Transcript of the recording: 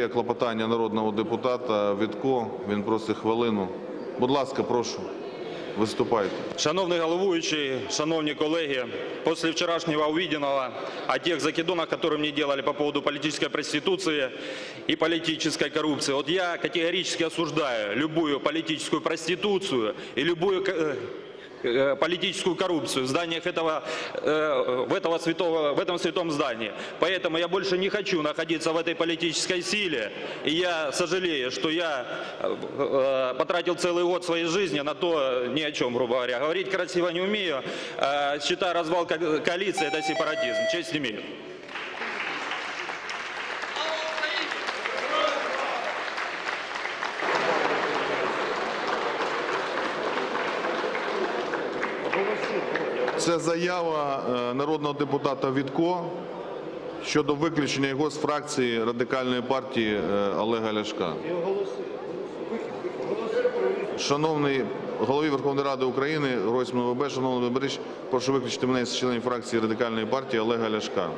Є клопотання народного депутата Вітко. Він просить хвилину. Будь ласка, прошу, виступайте. Шановний головуючий, шановні колеги, после вчерашнего увиденного о тех закидонах, которые мне делали по поводу политической проституции и политической коррупции, вот я категорически осуждаю любую политическую проституцию и любую э, э, политическую коррупцию в зданиях этого, э, в, этого святого, в этом святом здании. Поэтому я больше не хочу находиться в этой политической силе. И я сожалею, что я э, э, потратил целый год своей жизни на то ни о чем, грубо говоря. Говорить красиво не умею. Э, Считаю развал ко- коалиции – это сепаратизм. Честь имею. Це заява е, народного депутата Вітко щодо виключення його з фракції радикальної партії е, Олега Ляшка. Шановний голові Верховної Ради України, Гройсман ВБ, шановний Борис, прошу виключити мене з членів фракції радикальної партії Олега Ляшка.